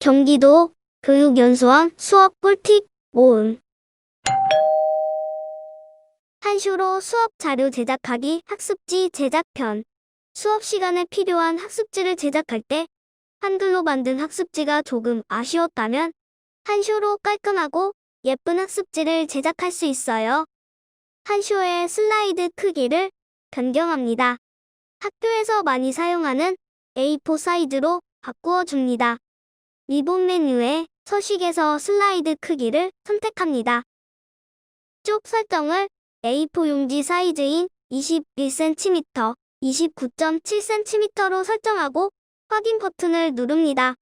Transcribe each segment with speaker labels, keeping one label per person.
Speaker 1: 경기도 교육연수원 수업 꿀팁 모음 한쇼로 수업 자료 제작하기 학습지 제작편 수업 시간에 필요한 학습지를 제작할 때 한글로 만든 학습지가 조금 아쉬웠다면 한쇼로 깔끔하고 예쁜 학습지를 제작할 수 있어요. 한쇼의 슬라이드 크기를 변경합니다. 학교에서 많이 사용하는 A4 사이즈로 바꾸어 줍니다. 리본 메뉴에 서식에서 슬라이드 크기를 선택합니다. 쪽 설정을 A4 용지 사이즈인 21cm, 29.7cm로 설정하고 확인 버튼을 누릅니다.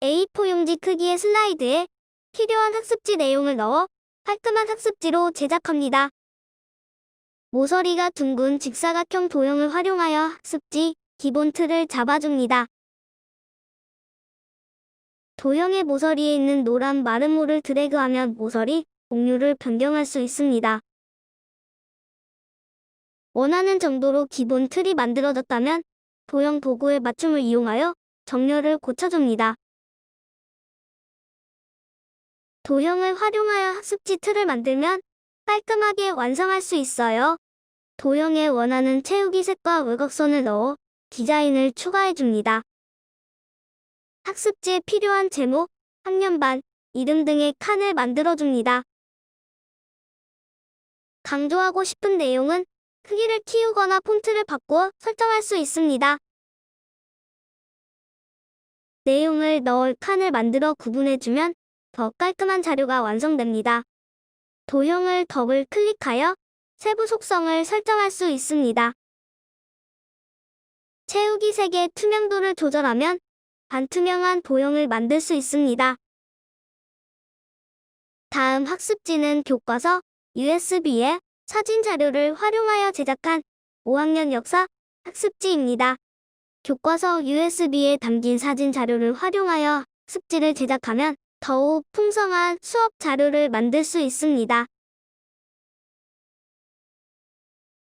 Speaker 1: A4 용지 크기의 슬라이드에 필요한 학습지 내용을 넣어 깔끔한 학습지로 제작합니다. 모서리가 둥근 직사각형 도형을 활용하여 학습지 기본 틀을 잡아줍니다. 도형의 모서리에 있는 노란 마름모를 드래그하면 모서리, 공유를 변경할 수 있습니다. 원하는 정도로 기본 틀이 만들어졌다면 도형 도구의 맞춤을 이용하여 정렬을 고쳐줍니다. 도형을 활용하여 학습지 틀을 만들면 깔끔하게 완성할 수 있어요. 도형에 원하는 채우기 색과 외곽선을 넣어 디자인을 추가해줍니다. 학습지에 필요한 제목, 학년반, 이름 등의 칸을 만들어줍니다. 강조하고 싶은 내용은 크기를 키우거나 폰트를 바꾸어 설정할 수 있습니다. 내용을 넣을 칸을 만들어 구분해주면 더 깔끔한 자료가 완성됩니다. 도형을 더블 클릭하여 세부 속성을 설정할 수 있습니다. 채우기 색의 투명도를 조절하면 반투명한 도형을 만들 수 있습니다. 다음 학습지는 교과서 USB에 사진 자료를 활용하여 제작한 5학년 역사 학습지입니다. 교과서 USB에 담긴 사진 자료를 활용하여 학습지를 제작하면 더욱 풍성한 수업 자료를 만들 수 있습니다.